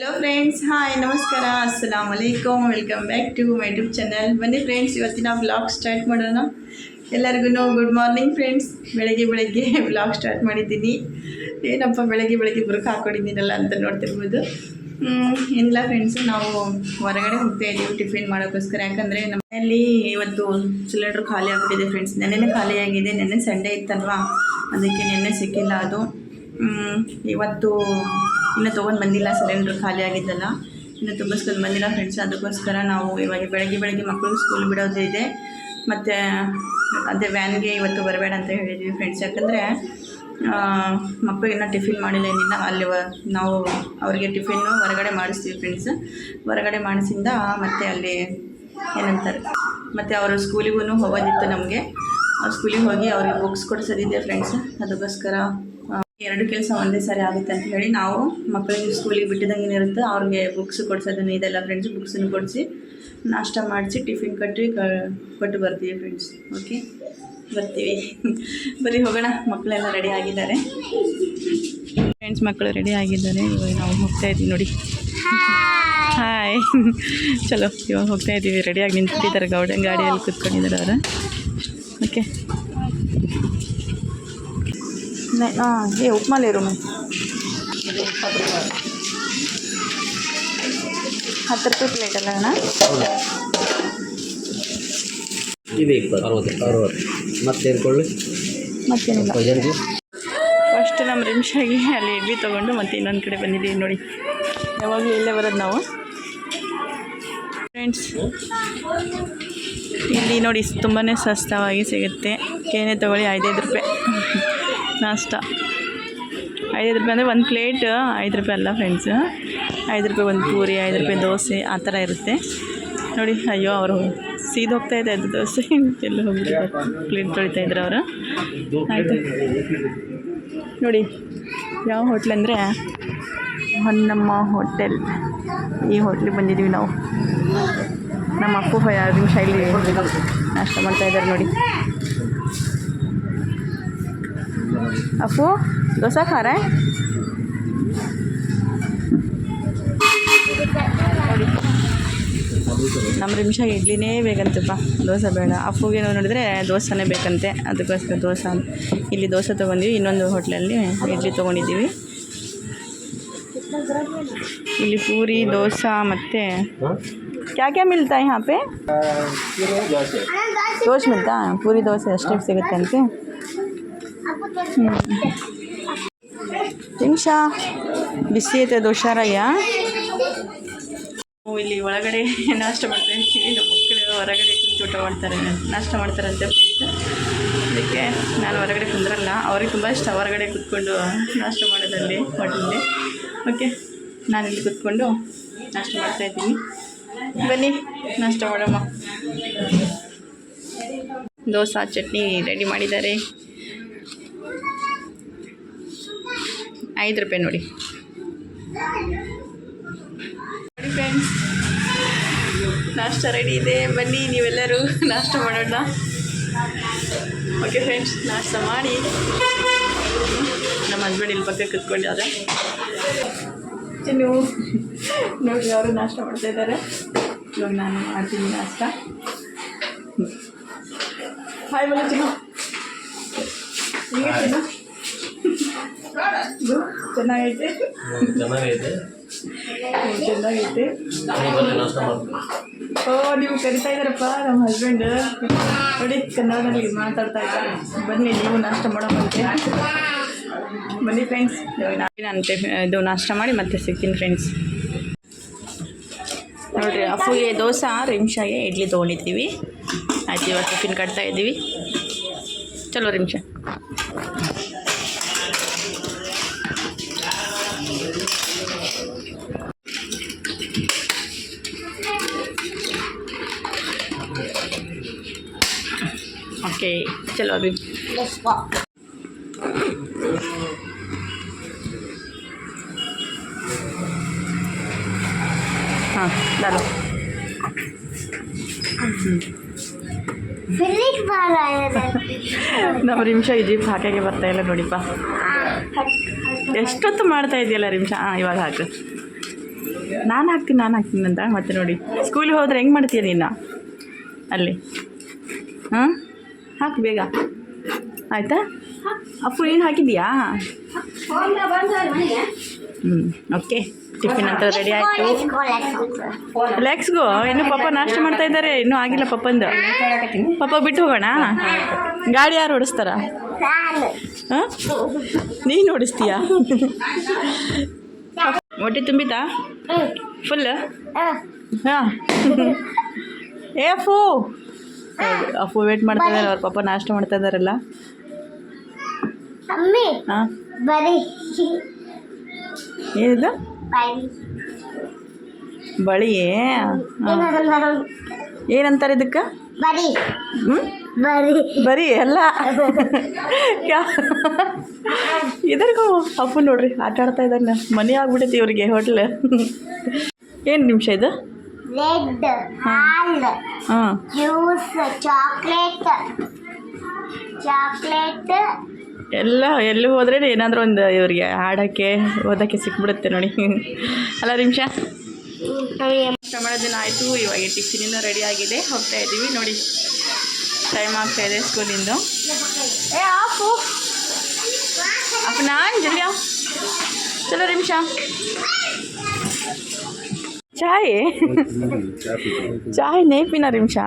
Hello friends hi ನಮಸ್ಕಾರ ಅಸ್ಸಲಾಮ್ alaikum welcome back to my YouTube channel ಬನ್ನಿ ಫ್ರೆಂಡ್ಸ್ ಇವತ್ತಿನ ವ್ಲಾಗ್ ಸ್ಟಾರ್ಟ್ ಮಾಡೋಣ. ಎಲ್ಲರಿಗೂ ಗುಡ್ ಮಾರ್ನಿಂಗ್ ಫ್ರೆಂಡ್ಸ್ ಬೆಳಗ್ಗೆ ಬೆಳಗ್ಗೆ ವ್ಲಾಗ್ ಸ್ಟಾರ್ಟ್ ಮಾಡಿದ್ದೀನಿ. ಏನಪ್ಪ ಬೆಳಗ್ಗೆ ಬೆಳಗ್ಗೆ ಬುರುಕು ಹಾಕೊಂಡಿದ್ದೀನಲ್ಲ ಅಂತ ನೋಡ್ತಿರ್ಬೋದು. ಇಲ್ಲ ಫ್ರೆಂಡ್ಸ್ ನಾವು ಹೊರಗಡೆ ಹೋಗ್ತಾ ಇದ್ದೀವಿ ಟಿಫಿನ್ ಮಾಡೋಕ್ಕೋಸ್ಕರ. ಯಾಕಂದರೆ ನಮ್ಮ ಮನೆಯಲ್ಲಿ ಇವತ್ತು ಸಿಲಿಂಡ್ರ್ ಖಾಲಿ ಆಗಿಬಿಟ್ಟಿದೆ ಫ್ರೆಂಡ್ಸ್ ನೆನ್ನೆನೇ ಖಾಲಿಯಾಗಿದೆ ನೆನೆ ನೆನ್ನೆ ಸಂಡೇ ಇತ್ತಲ್ವಾ? ಅದಕ್ಕೆ ನೆನ್ನೆ ಸಿಕ್ಕಿಲ್ಲ ಅದು. ಇವತ್ತು ಇನ್ನೂ ತೊಗೊಂಡು ಬಂದಿಲ್ಲ ಸಿಲಿಂಡ್ರ್ ಖಾಲಿ ಆಗಿದ್ದಲ್ಲ. ಇನ್ನು ಸ್ಕೂಲ್ ಬಂದಿಲ್ಲ ಫ್ರೆಂಡ್ಸ್ ಅದಕ್ಕೋಸ್ಕರ ನಾವು ಇವಾಗ ಬೆಳಗ್ಗೆ ಬೆಳಗ್ಗೆ ಮಕ್ಕಳು ಸ್ಕೂಲ್ ಬಿಡೋದೇ ಇದೆ. ಮತ್ತು, ಅದೇ ವ್ಯಾನ್ಗೆ ಇವತ್ತು ಬರಬೇಡ ಅಂತ ಹೇಳಿದ್ವಿ ಫ್ರೆಂಡ್ಸ್ ಯಾಕಂದರೆ ಮಕ್ಕಳು ಇನ್ನೂ ಟಿಫಿನ್ ಮಾಡಿಲ್ಲ, ಏನಿಲ್ಲ. ಅಲ್ಲಿ ನಾವು ಅವರಿಗೆ ಟಿಫಿನ್ನು ಹೊರಗಡೆ ಮಾಡಿಸ್ತೀವಿ ಫ್ರೆಂಡ್ಸ್ ಹೊರಗಡೆ ಮಾಡಿಸಿಂದ ಮತ್ತೆ ಅಲ್ಲಿ ಏನಂತಾರೆ, ಮತ್ತು ಅವರು ಸ್ಕೂಲಿಗೂ ಹೋಗೋದಿತ್ತು ನಮಗೆ. ಸ್ಕೂಲಿಗೆ ಹೋಗಿ ಅವ್ರಿಗೆ ಬುಕ್ಸ್ ಕೊಡಿಸೋದಿದೆ ಫ್ರೆಂಡ್ಸ್ ಅದಕ್ಕೋಸ್ಕರ ಎರಡು ಕೆಲಸ ಒಂದೇ ಸಾರಿ ಆಗುತ್ತೆ ಅಂತ ಹೇಳಿ ನಾವು ಮಕ್ಕಳಿಗೆ ಸ್ಕೂಲಿಗೆ ಬಿಟ್ಟಿದಂಗೆ ಇರುತ್ತೆ ಅವ್ರಿಗೆ ಬುಕ್ಸ್ ಕೊಡ್ಸೋದನ್ನು, ಇದೆಲ್ಲ ಫ್ರೆಂಡ್ಸ್ ಬುಕ್ಸನ್ನು ಕೊಡಿಸಿ ನಾಷ್ಟ ಮಾಡಿಸಿ ಟಿಫಿನ್ ಕಟ್ಟಿ ಕೊಟ್ಟು ಬರ್ತೀವಿ ಫ್ರೆಂಡ್ಸ್ ಓಕೆ ಬರ್ತೀವಿ. ಬರೀ ಹೋಗೋಣ, ಮಕ್ಕಳೆಲ್ಲ ರೆಡಿ ಆಗಿದ್ದಾರೆ. ಫ್ರೆಂಡ್ಸ್ ಮಕ್ಕಳು ರೆಡಿ ಆಗಿದ್ದಾರೆ. ಇವಾಗ ನಾವು ಹೋಗ್ತಾ ಇದ್ದೀವಿ ನೋಡಿ. ಹಾಯ್ ಚಲೋ, ಇವಾಗ ಹೋಗ್ತಾ ಇದ್ದೀವಿ. ರೆಡಿಯಾಗಿ ನಿಂತಿದ್ದಾರೆ ಗೌಡ, ಗಾಡಿಯಲ್ಲಿ ಕೂತ್ಕೊಂಡಿದ್ದಾರೆ ಅವರು. ಓಕೆ ఉన్నాయి ఏ ఉప్మా లేరు ಹತ್ತು ರೂಪಾಯಿ ಪ್ಲೇಟ್ ಅಲ್ಲ ಅಣ್ಣ ಇದು ಇಪ್ಪತ್ತು ಅರವತ್ತು ಅರವತ್ತು ಮತ್ತೆ ಕೊಳ್ಳಿ ಮತ್ತೇನಿಲ್ಲ ಫಸ್ಟ್ ನಮ್ಮ ರಿಮ್ಷಾಗಿ ಅಲ್ಲಿ ಇಡ್ಲಿ ತೊಗೊಂಡು ಮತ್ತೆ ಇನ್ನೊಂದು ಕಡೆ ಬಂದಿದ್ದೀವಿ ನೋಡಿ ಯಾವಾಗಲೂ ಇಲ್ಲೇ ಬರೋದು ನಾವು ಫ್ರೆಂಡ್ಸ್ ಇಲ್ಲಿ ನೋಡಿ ತುಂಬಾ ಸಸ್ತವಾಗಿ ಸಿಗುತ್ತೆ. ಏನೇ ತೊಗೊಳ್ಳಿ ಐದೈದು ರೂಪಾಯಿ. ನಾಷ್ಟ. ಐದು ರೂಪಾಯಿ ಅಂದರೆ ಒಂದು ಪ್ಲೇಟ್ ಐದು ರೂಪಾಯಿ ಅಲ್ಲ ಫ್ರೆಂಡ್ಸ್ ಐದು ರೂಪಾಯಿ ಒಂದು ಪೂರಿ, ಐದು ರೂಪಾಯಿ ದೋಸೆ, ಆ ಥರ ಇರುತ್ತೆ. ನೋಡಿ, ಅಯ್ಯೋ, ಅವರು ಸೀದ್ ಹೋಗ್ತಾ ಇದೆ ಅದು ದೋಸೆ. ಎಲ್ಲ ಹೋಗಿ ಪ್ಲೇಟ್ ತೊಳಿತಾ ಇದ್ರು ಅವರು. ಆಯಿತು. ನೋಡಿ, ಯಾವ ಹೋಟ್ಲ್ ಅಂದರೆ ಹೊನ್ನಮ್ಮ ಹೋಟೆಲ್ ಈ ಹೋಟ್ಲಿಗೆ ಬಂದಿದ್ದೀವಿ ನಾವು. ನಮ್ಮ ಅಪ್ಪು ನಿಮ್ಮ ಶೈಲಿ ನಾಷ್ಟ ಮಾಡ್ತಾ ಇದ್ದಾರೆ ನೋಡಿ. ಅಪ್ಪು ದೋಸೆ ಖಾರ ನೋಡಿ ನಮ್ಮ ನಿಮಿಷ ಇಡ್ಲಿನೇ ಬೇಕಂತಪ್ಪ ದೋಸೆ ಬೇಡ ಅಪ್ಪುಗೆ ನೋಡಿದ್ರೆ ದೋಸೆನೇ ಬೇಕಂತೆ ಅದಕ್ಕೋಸ್ಕರ ದೋಸೆ ಇಲ್ಲಿ ದೋಸೆ ತೊಗೊಂಡ್ವಿ ಇನ್ನೊಂದು ಹೋಟ್ಲಲ್ಲಿ ಇಡ್ಲಿ ತೊಗೊಂಡಿದ್ದೀವಿ ಇಲ್ಲಿ ಪೂರಿ ದೋಸೆ ಮತ್ತು क्या क्या मिलता है यहाँ पे ದೋಸೆ ಮಿಲ್ತಾ ಪೂರಿ ದೋಸೆ ಅಷ್ಟೇ ಸಿಗುತ್ತೆ ಅಂತೆ ನಿಮಿಷ. ಬಿಸಿ ಐತೆ ಹುಷಾರಯ್ಯ? ನಾವು ಇಲ್ಲಿ ಒಳಗಡೆ ನಾಷ್ಟ ಮಾಡ್ತಾ ಮಕ್ಕಳು ಹೊರಗಡೆ ಕುಂತು ಊಟ ಮಾಡ್ತಾರೆ. ನಾಷ್ಟ ಮಾಡ್ತಾರಂತೆ. ಅದಕ್ಕೆ ನಾನು ಹೊರಗಡೆ ಕುಂದ್ರಲ್ಲ. ಅವ್ರಿಗೆ ತುಂಬ ಇಷ್ಟ ಹೊರಗಡೆ ಕುತ್ಕೊಂಡು ನಾಷ್ಟ ಮಾಡೋದಲ್ಲಿ ಹೋಟೆಲಲ್ಲಿ ಓಕೆ, ನಾನು ಇಲ್ಲಿ ಕುತ್ಕೊಂಡು ನಾಷ್ಟ ಮಾಡ್ತಾ ಇದ್ದೀನಿ. ಬನ್ನಿ, ನಾಷ್ಟ ಮಾಡಮ್ಮ ದೋಸೆ, ಚಟ್ನಿ ರೆಡಿ ಮಾಡಿದ್ದಾರೆ. ಐದು ರೂಪಾಯಿ ನೋಡಿ. ನೋಡಿ ಫ್ರೆಂಡ್ಸ್ ನಾಷ್ಟ ರೆಡಿ ಇದೆ. ಬನ್ನಿ ನೀವೆಲ್ಲರೂ ನಾಷ್ಟ ಮಾಡೋಣ. ಓಕೆ ಫ್ರೆಂಡ್ಸ್ ನಾಷ್ಟ ಮಾಡಿ. ನಮ್ಮ ಹಸ್ಬೆಂಡ್ ಇಲ್ಲಿ ಪಕ್ಕ ಕುತ್ಕೊಂಡಿದ್ದಾರೆ. ನೀವು ನೋಡಿ ಅವರು ನಾಷ್ಟ ಮಾಡ್ತಾ ಇದ್ದಾರೆ. ಇವಾಗ ನಾನು ಮಾಡ್ತೀನಿ ನಾಷ್ಟ. ಹಾಯ್ ಬಲ್ಲ ಚಿನ್ನ ಚೆನ್ನಾಗೈತೆ? ಚೆನ್ನಾಗೈತೆ. ಚೆನ್ನಾಗೈತೆ. ಓ ನೀವು ಕರಿತಾ ಇದ್ದಾರಪ್ಪ ನಮ್ಮ ಹಸ್ಬೆಂಡ್ ನೋಡಿ ಕನ್ನಡದಲ್ಲಿ ಮಾತಾಡ್ತಾ ಇದ್ದಾರೆ. ಬನ್ನಿ ನೀವು ನಾಷ್ಟ ಮಾಡೋವಂತೆ ಬನ್ನಿ ಫ್ರೆಂಡ್ಸ್ ನಾನು ಇದು ನಾಷ್ಟ ಮಾಡಿ ಮತ್ತೆ ಸಿಗ್ತೀನಿ ಫ್ರೆಂಡ್ಸ್ ನೋಡಿರಿ ಅಪ್ಪುಗೆ ದೋಸೆ ರಿಮ್ಷಾಗೆ ಇಡ್ಲಿ ತೊಗೊಂಡಿದ್ದೀವಿ. ಆಯ್ತು ಇವಾಗ ಟಿಫಿನ್ ಕಟ್ತಾ ಇದ್ದೀವಿ. ಚಲೋ ರಿಮ್ಷ ओके चलो अभी हाँ डालो ಫಿಲಿಕ್ ಬಾಳ ನಮ್ಮ ರಿಮ್ಷ ಇದೀವಿ ಹಾಕಾಗೆ ಬರ್ತಾ ಇಲ್ಲ ನೋಡಿಪ್ಪ ಎಷ್ಟೊತ್ತು ಮಾಡ್ತಾ ಇದೆಯಲ್ಲ ರಿಮ್ಷ ಹಾಂ ಇವಾಗ ಹಾಕು ನಾನು ಹಾಕ್ತೀನಿ ನಾನು ಹಾಕ್ತೀನಿ ಅಂತ ಮತ್ತೆ ನೋಡಿ ಸ್ಕೂಲಿಗೆ ಹೋದ್ರೆ ಹೆಂಗೆ ಮಾಡ್ತೀಯ ನೀನು ಅಲ್ಲಿ ಹಾಂ ಹಾಕು ಬೇಗ. ಆಯಿತಾ? ಅಪ್ಪು ಏನು ಹಾಕಿದ್ಯಾ ಹ್ಞೂ ಓಕೆ. ಟಿಫಿನ್ ಅಂತ ರೆಡಿ ಆಯಿತು. ಲೆಕ್ಸ್ಗೋ ಇನ್ನು ಪಪ್ಪ ನಾಷ್ಟ ಮಾಡ್ತಾ ಇದ್ದಾರೆ. ಇನ್ನೂ ಆಗಿಲ್ಲ ಪಪ್ಪಂದು ಪಪ್ಪ ಬಿಟ್ಟು ಹೋಗೋಣ? ಗಾಡಿ ಯಾರು ಓಡಿಸ್ತಾರ? ಹಾಂ? ನೀನು ಓಡಿಸ್ತೀಯಾ? ಹೊಟ್ಟೆ ತುಂಬಿತಾ? ಫುಲ್ ಹಾಂ. ಏ ಅಫು ಅಫು ವೇಟ್ ಮಾಡ್ತಾ ಇದ್ದಾರೆ ಅವ್ರ ಪಾಪ ನಾಷ್ಟ ಮಾಡ್ತಾ ಇದ್ದಾರಲ್ಲ ಅಮ್ಮಿ ಹಾಂ ಏನಿದು? ಬಳಿ? ಏನಂತಾರೆ ಇದಕ್ಕೆ? ಬರೀ. ಹ್ಞೂ ಬರೀ. ಬರೀ ಎಲ್ಲ ಇದರ್ಗು ಅಪ್ಪು ನೋಡ್ರಿ ಆಟ ಆಡ್ತಾ ಇದ್ದಾನೆ. ಮನೆ ಆಗ್ಬಿಟ್ಟೈತಿ ಇವ್ರಿಗೆ ಹೋಟ್ಲ್. ಏನು ನಿಮಿಷ ಇದು? ಬ್ರೆಡ್ ಹಾಲು ಹಾಂ. Juice chocolate. ಚಾಕ್ಲೇಟ್. ಎಲ್ಲ ಎಲ್ಲಿ ಹೋದ್ರೆ ಏನಾದರೂ ಒಂದು ಇವರಿಗೆ ಆಡೋಕ್ಕೆ ಓದೋಕ್ಕೆ ಸಿಕ್ಬಿಡುತ್ತೆ ನೋಡಿ. ಅಲ್ಲ ನಿಮಿಷ. ಪ್ರಮಾಣ ದಿನ ಆಯಿತು ಇವಾಗ ಟಿಫಿನಿಂದ ರೆಡಿ ಆಗಿದೆ. ಹೋಗ್ತಾ ಇದ್ದೀವಿ ನೋಡಿ. ಟೈಮ್ ಆಗ್ತಾ ಇದೆ ಸ್ಕೂಲಿಂದ. ಏ ಅಪ್ಪ ನಾನು ಜಲ್ದಿ ಚಲೋ ನಿಮಿಷ. ಚಾಯ್? ಚಾಯ್ ನೇಪಿನ ರಿಮ್ಷಾ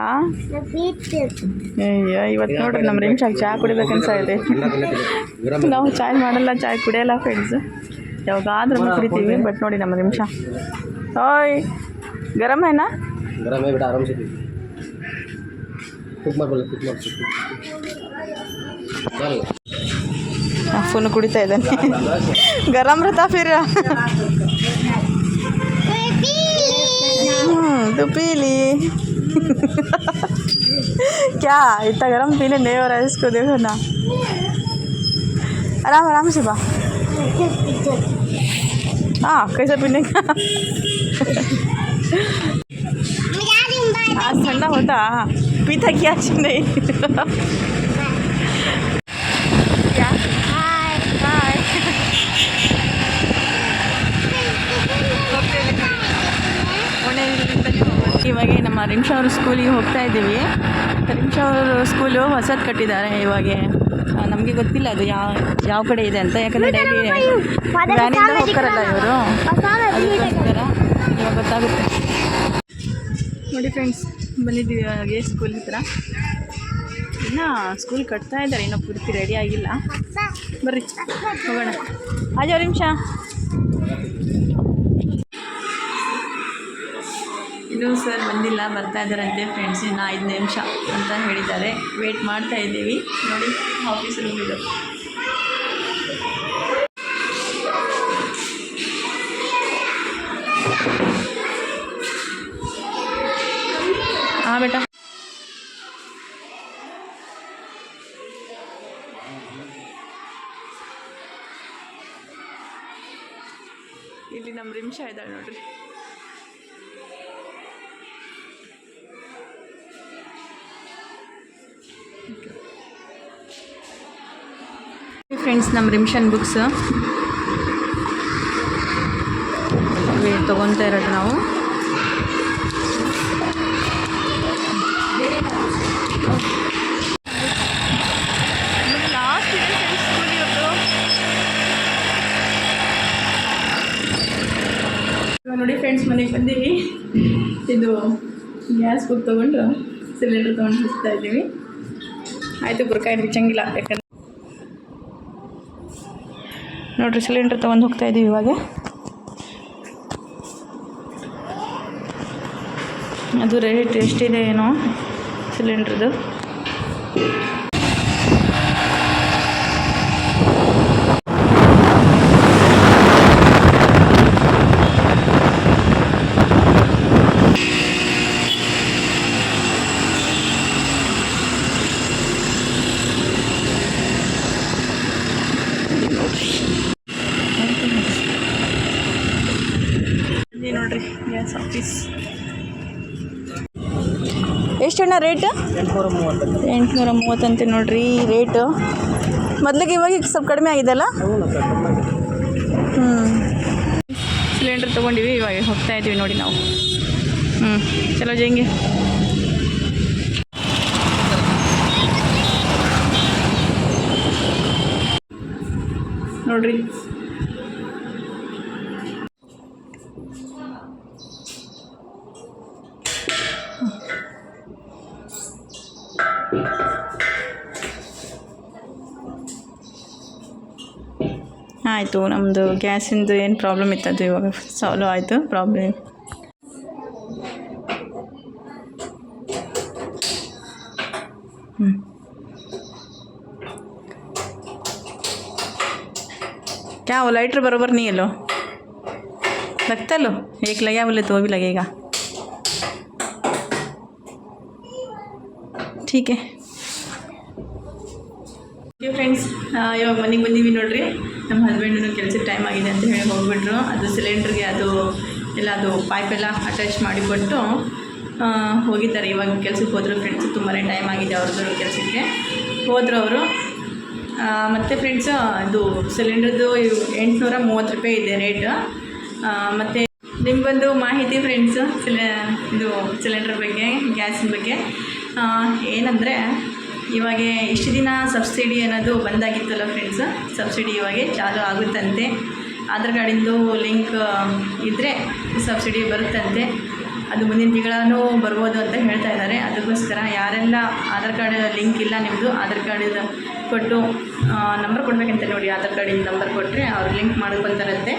ಅಯ್ಯೋ ಇವತ್ತು ನೋಡ್ರಿ ನಮ್ಮ ರಿಮ್ಷಾಗೆ ಚಹಾ ಕುಡಿಬೇಕನ್ಸ ಇದೆ. ನಾವು ಚಾಯ್ ಮಾಡಲ್ಲ ಚಾಯ್ ಕುಡಿಯಲ್ಲ ಫ್ರೆಂಡ್ಸ್ ಯಾವಾಗಾದ್ರೂ ಕುಡಿತೀವಿ ಬಟ್ ನೋಡಿ ನಮ್ಮ ನಿಮಿಷ ಓಯ್ ಗರಮ್ ಏನ? ಗರಮ್ ಬಿಡ ಆರಾಮ್ ಸಿಗ್ತೀವಿ ಕುಕ್ ಕುಡಿತಾ ಇದ್ದಾನೆ. ಗರಮ್ ರತಾ ಫಿರ तो पी ली। क्या? इतना गर्म पीने नहीं हो रहा है, इसको देखो ना। आराम आराम से बा। हाँ कैसे पीने का? आज ठंडा होता पीता क्या नहीं? ರಿಮ್ಷ ಅವರು ಸ್ಕೂಲಿಗೆ ಹೋಗ್ತಾ ಇದ್ದೀವಿ. ರಿಮ್ಷ ಅವರು ಸ್ಕೂಲು ಹೊಸದು ಕಟ್ಟಿದ್ದಾರೆ ಇವಾಗ. ನಮಗೆ ಗೊತ್ತಿಲ್ಲ ಅದು ಯಾವ ಯಾವ ಕಡೆ ಇದೆ ಅಂತ. ಯಾಕಂದರೆ ಡೈಲಿ ವ್ಯಾನಿಂದ ಹೋಗ್ತಾರಲ್ಲ ಇವರು. ಅದಕ್ಕೋಸ್ಕರ ಇವಾಗ ಗೊತ್ತಾಗುತ್ತೆ. ನೋಡಿ ಫ್ರೆಂಡ್ಸ್ ಬಂದಿದ್ದೀವಿ ಇವಾಗೆ ಸ್ಕೂಲ್ ಹತ್ರ. ಇನ್ನು ಸ್ಕೂಲ್ ಕಟ್ತಾ ಇದ್ದಾರೆ ಇನ್ನೂ ಪೂರ್ತಿ ರೆಡಿ ಆಗಿಲ್ಲ. ಬರ್ರಿ ಹೋಗೋಣ. ಅಜೋ ನಿಮಿಷ ಸರ್ ಬಂದಿಲ್ಲ, ಬರ್ತಾ ಇದ್ದಾರಂತೆ ಫ್ರೆಂಡ್ಸ್ ಇನ್ನು ಐದು ನಿಮಿಷ ಅಂತ ಹೇಳಿದ್ದಾರೆ. ವೇಟ್ ಮಾಡ್ತಾ ಇದ್ದೀವಿ. ನೋಡಿ ಆಫೀಸ್ ರೂಮ್ ಇದು. ಹಾಂ ಬೇಟ ಇಲ್ಲಿ ನಮ್ಮ ರಿಮ್ಷ ಇದ್ದಾಳೆ ನೋಡ್ರಿ. ಫ್ರೆಂಡ್ಸ್ ನಮ್ಮ ರಿಮಿಷನ್ ಬುಕ್ಸ್ ತೊಗೊತಾ ಇರೋದು ನಾವು ನೋಡಿ ಫ್ರೆಂಡ್ಸ್ ಮನೆಗೆ ಬಂದೀವಿ. ಇದು ಗ್ಯಾಸ್ ಬುಕ್ ತೊಗೊಂಡು ಸಿಲಿಂಡರ್ ತೊಗೊಂಡು ಹೋಗ್ತಾ ಇದ್ದೀವಿ. ಆಯಿತು ಬಿಚ್ಚಂಗಿಲ್ಲ ಯಾಕಂದ್ರೆ ನೋಡ್ರಿ ಸಿಲಿಂಡರ್ ತೊಗೊಂಡು ಹೋಗ್ತಾ ಇದ್ದೀವಿ ಇವಾಗ. ಅದು ರೇಟ್ ಎಷ್ಟಿದೆ ಏನೋ ಸಿಲಿಂಡ್ರದು ಇದೆ ನೋಡ್ರಿ ಗ್ಯಾಸ್ ಆಫೀಸ್ ಎಷ್ಟಣ್ಣ ರೇಟ್ ಎಂಟುನೂರ ಮೂವತ್ತು ಎಂಟುನೂರ ಮೂವತ್ತಂತೆ ನೋಡ್ರಿ ರೇಟು ಮೊದಲಿಗೆ ಇವಾಗ ಸ್ವಲ್ಪ ಕಡಿಮೆ ಆಗಿದೆಲ್ಲ ಹ್ಞೂ ಸಿಲಿಂಡರ್ ತೊಗೊಂಡಿವಿ, ಇವಾಗ ಹೋಗ್ತಾ ಇದ್ದೀವಿ ನೋಡಿ ನಾವು. ಹ್ಞೂ ಚಲೋ ಜಂಗೆ ನೋಡ್ರಿ. ಆಯಿತು ನಮ್ಮದು ಗ್ಯಾಸಿಂದು ಏನು ಪ್ರಾಬ್ಲಮ್ ಇತ್ತು ಅದು ಇವಾಗ ಸಾಲ್ವ್ ಆಯಿತು ಪ್ರಾಬ್ಲಮ್ ಹ್ಞೂ क्या वो लाइटर बरोबर नहीं है लो लगता लो एक लगा बोले तो भी लगेगा ठीक है ಫ್ರೆಂಡ್ಸ್ ಇವಾಗ ಮನೆಗೆ ಬಂದೀವಿ ನೋಡ್ರಿ ನಮ್ಮ ಹಸ್ಬೆಂಡನು ಕೆಲಸಕ್ಕೆ ಟೈಮ್ ಆಗಿದೆ ಅಂತ ಹೇಳಿ ಹೋಗ್ಬಿಟ್ರು. ಅದು ಸಿಲಿಂಡ್ರಿಗೆ ಅದು ಎಲ್ಲ ಅದು ಪೈಪೆಲ್ಲ ಅಟ್ಯಾಚ್ ಮಾಡಿಕೊಟ್ಟು ಹೋಗಿದ್ದಾರೆ. ಇವಾಗ ಕೆಲ್ಸಕ್ಕೆ ಹೋದರು ಫ್ರೆಂಡ್ಸ್ ತುಂಬಾ ಟೈಮ್ ಆಗಿದೆ ಅವ್ರದ್ದು ಕೆಲಸಕ್ಕೆ. ಹೋದರು ಅವರು. ಮತ್ತು ಫ್ರೆಂಡ್ಸ್ ಇದು ಸಿಲಿಂಡ್ರದ್ದು ಎಂಟುನೂರ ಮೂವತ್ತು ರೂಪಾಯಿ ಇದೆ ರೇಟ್ ಮತ್ತು ನಿಮಗೊಂದು ಮಾಹಿತಿ ಫ್ರೆಂಡ್ಸು ಸಿಲಿ ಇದು ಸಿಲಿಂಡರ್ ಬಗ್ಗೆ ಗ್ಯಾಸಿನ ಬಗ್ಗೆ. ಏನಂದರೆ ಇವಾಗ ಇಷ್ಟು ದಿನ ಸಬ್ಸಿಡಿ ಅನ್ನೋದು ಬಂದಾಗಿತ್ತಲ್ಲ ಫ್ರೆಂಡ್ಸ್ ಸಬ್ಸಿಡಿ ಇವಾಗ ಚಾಲು ಆಗುತ್ತಂತೆ. ಆಧಾರ್ ಕಾರ್ಡಿಂದು ಲಿಂಕ್ ಇದ್ದರೆ ಸಬ್ಸಿಡಿ ಬರುತ್ತಂತೆ. ಅದು ಮುಂದಿನ ತಿಂಗಳೂ ಬರ್ಬೋದು ಅಂತ ಹೇಳ್ತಾ ಇದ್ದಾರೆ. ಅದಕ್ಕೋಸ್ಕರ ಯಾರೆಲ್ಲ ಆಧಾರ್ ಕಾರ್ಡ್ ಲಿಂಕ್ ಇಲ್ಲ ನಿಮ್ಮದು ಆಧಾರ್ ಕಾರ್ಡ್ ಕೊಟ್ಟು ನಂಬರ್ ಕೊಡಬೇಕಂತ ನೋಡಿ, ಆಧಾರ್ ಕಾರ್ಡಿನ ನಂಬರ್ ಕೊಟ್ಟರೆ ಅವ್ರು ಲಿಂಕ್ ಮಾಡ್ಕೊತಾರಂತೆ.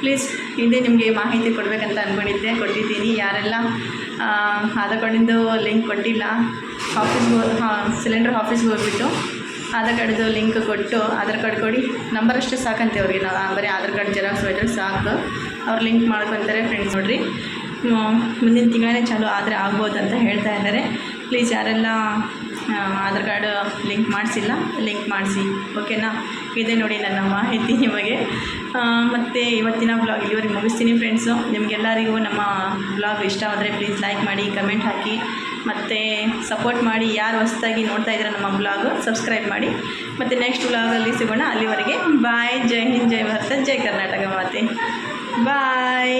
ಪ್ಲೀಸ್ ಇದೇ ನಿಮಗೆ ಮಾಹಿತಿ ಕೊಡಬೇಕಂತ ಅಂದ್ಕೊಂಡಿದ್ದೆ ಕೊಟ್ಟಿದ್ದೀನಿ. ಯಾರೆಲ್ಲ ಆಧಾರ್ ಕಾರ್ಡಿಂದು ಲಿಂಕ್ ಕೊಟ್ಟಿಲ್ಲ. ಆಫೀಸ್ಗೆ ಹಾಂ ಸಿಲಿಂಡರ್ ಆಫೀಸ್ಗೆ ಹೋಗ್ಬಿಟ್ಟು ಆಧಾರ್ ಕಾರ್ಡ್ದು ಲಿಂಕ್ ಕೊಟ್ಟು ಆಧಾರ್ ಕಾರ್ಡ್ ಕೊಡಿ. ನಂಬರ್ ಅಷ್ಟೇ ಸಾಕಂತೆ ಅವ್ರಿಗೆ ನಾವು ಬರೀ ಆಧಾರ್ ಕಾರ್ಡ್ ಜೆರಾಕ್ಸ್ ಒಯ್ದ್ರೆ ಸಾಕು. ಅವ್ರು ಲಿಂಕ್ ಮಾಡ್ಕೊತಾರೆ ಫ್ರೆಂಡ್ಸ್ ನೋಡಿರಿ. ಮುಂದಿನ ತಿಂಗಳೇ ಚಾಲು ಆದರೆ ಆಗ್ಬೋದು ಅಂತ ಹೇಳ್ತಾ ಇದ್ದಾರೆ. ಪ್ಲೀಸ್ ಯಾರೆಲ್ಲ ಆಧಾರ್ ಕಾರ್ಡ್ ಲಿಂಕ್ ಮಾಡಿಸಿಲ್ಲ. ಲಿಂಕ್ ಮಾಡಿಸಿ. ಓಕೆನಾ ಇದೆ ನೋಡಿ ನನ್ನ ಮಾಹಿತಿ ನಿಮಗೆ. ಮತ್ತು ಇವತ್ತಿನ ಬ್ಲಾಗ್ ಇಲ್ಲಿವರೆಗೆ ಮುಗಿಸ್ತೀನಿ ಫ್ರೆಂಡ್ಸು ನಿಮಗೆಲ್ಲರಿಗೂ ನಮ್ಮ ಬ್ಲಾಗ್ ಇಷ್ಟ ಆದರೆ ಪ್ಲೀಸ್ ಲೈಕ್ ಮಾಡಿ ಕಮೆಂಟ್ ಹಾಕಿ. ಮತ್ತು ಸಪೋರ್ಟ್ ಮಾಡಿ, ಯಾರು ಹೊಸದಾಗಿ ನೋಡ್ತಾ ಇದ್ದೀರ ನಮ್ಮ ಬ್ಲಾಗು ಸಬ್ಸ್ಕ್ರೈಬ್ ಮಾಡಿ. ಮತ್ತು ನೆಕ್ಸ್ಟ್ ಬ್ಲಾಗಲ್ಲಿ ಸಿಗೋಣ. ಅಲ್ಲಿವರೆಗೆ ಬಾಯ್ ಜೈ ಹಿಂದ್, ಜೈ ಭಾರತ, ಜೈ ಕರ್ನಾಟಕ ಮಾತೆ. ಬಾಯ್